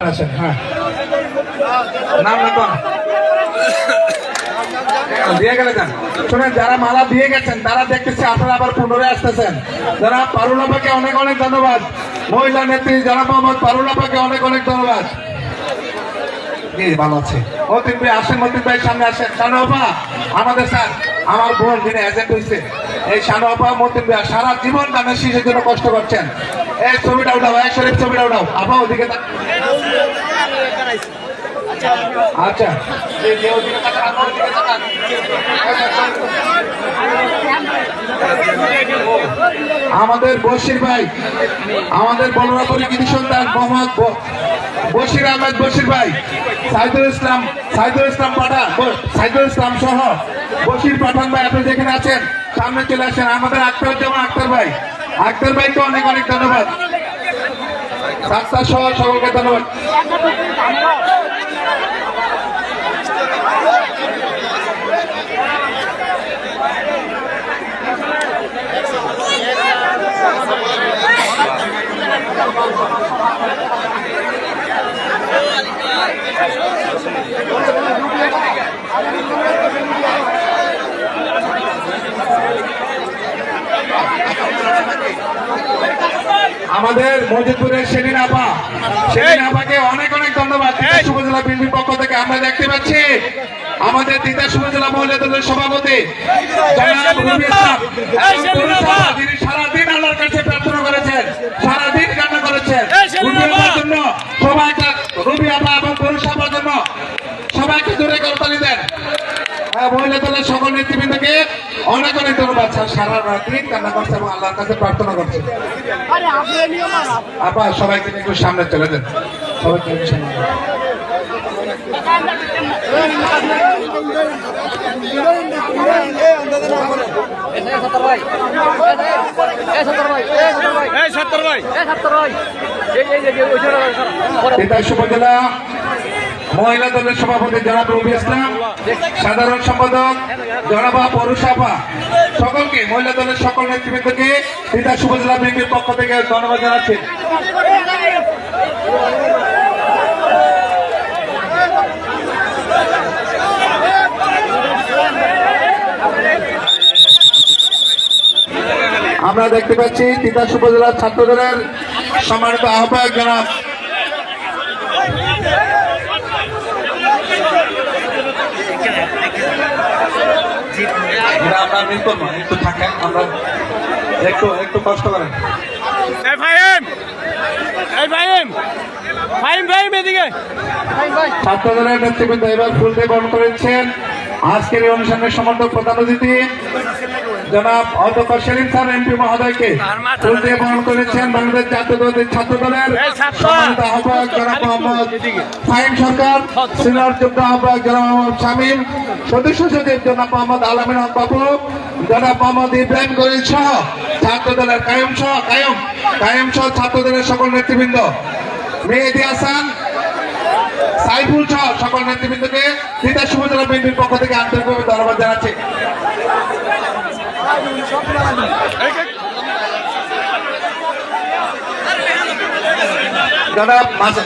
হ্যাঁ। যারা মালা দিয়ে গেছেন, তারা আপনারা আবার পুনরায় আসতেছেন। যারা পারুলাপাকে অনেক অনেক ধন্যবাদ। মহিলা নেত্রী যারা মোহাম্মদ পারুলাপাকে অনেক অনেক ধন্যবাদ। ভালো আছে। মতিন ভাই, আসেন, মতিন ভাই, সামনে আসেন। আমাদের স্যার, আমার বোন যিনি এজেন্ট এই শানু আপা, মতিন ভাই, সারা জীবন শিশুর জন্য কষ্ট করছেন। এই ছবিটা উঠাও এই শরীফ ছবিটা উঠাও আপা, ওদিকে আচ্ছা। আমাদের বশির ভাই, আমাদের বলরাপুরি কৃষি সন্তান, মোহাম্মদ ব- বশির আহমেদ বশির ভাই, সাইদুল ইসলাম সাইদুল ইসলাম পাঠান সাইদুল ইসলাম সহ বশির পাঠান ভাই, আপনি যেখানে আছেন, সামনে চলে আসেন। আমাদের আক্তার যেমন আক্তার ভাই। আক্তার ভাইকে অনেক অনেক ধন্যবাদ। সহ সকলকে ধন্যবাদ। আমাদের মজিদপুরের সেদিন আপা। সেদিন আপাকে অনেক অনেক ধন্যবাদ। উপজেলা বিএনপির পক্ষ থেকে আমরা দেখতে পাচ্ছি আমাদের তিতাস উপজেলা মহিলা দলের সভাপতি সারাদিন আল্লাহর কাছে প্রার্থনা করেছেন। সারাদিন মহিলা দলের সকল নেতৃবৃন্দকে অনেক অনেক ধন্যবাদ স্যার সারা রাত্রি কান্না করছে এবং আল্লাহর কাছে প্রার্থনা করছে। আরে আপনি নিয়ম আপা সবাইকে একটু সামনে চলে যান। সবাইকে সামনে উপজেলা মহিলা দলের সভাপতি জনাব রবি ইসলাম, সাধারণ সম্পাদক জনাবা পৌরসভা সকলকে, মহিলা দলের সকল নেতৃবৃন্দকে তিতাস উপজেলা বিএনপির পক্ষ থেকে ধন্যবাদ জানাচ্ছি। আমরা দেখতে পাচ্ছি তিতাস উপজেলার ছাত্র দলের সম্মানিত আহ্বায়ক জনাব একটু থাকেন আমরা কষ্ট করেন ছাত্র দলের নেতৃবৃন্দ এবার ফুল দিয়ে বরণ করেছেন। আজকের এই অনুষ্ঠানের সমর্থক প্রধান অতিথি জনাব অধ্যক্ষ সেলিম স্যার এমপি মহোদয়কে ফুল দিয়ে বরণ করেছেন বাংলাদেশ জাতীয় দলের ছাত্র। দলের! সম্মানিত আহ্বায়ক জনাব মোহাম্মদ ফাহিম সরকার সিনিয়র যুগ্ম আহ্বায়ক জনাব মোহাম্মদ শামীম সদস্য সচিব জনাব মোহাম্মদ আলমিন বাবু জনাব মোহাম্মদ ইব্রাহিম গরিল সহ ছাত্র দলের কায়ম সহ কায়ম কায়ম সহ ছাত্র দলের সকল নেতৃবৃন্দ। মেহেদি হাসান সাইফুল সহ সকল নেতৃবৃন্দকে তিতাস উপজেলা বিএনপির পক্ষ থেকে আন্তরিকভাবে ধন্যবাদ জানাচ্ছি। জনাব মাসে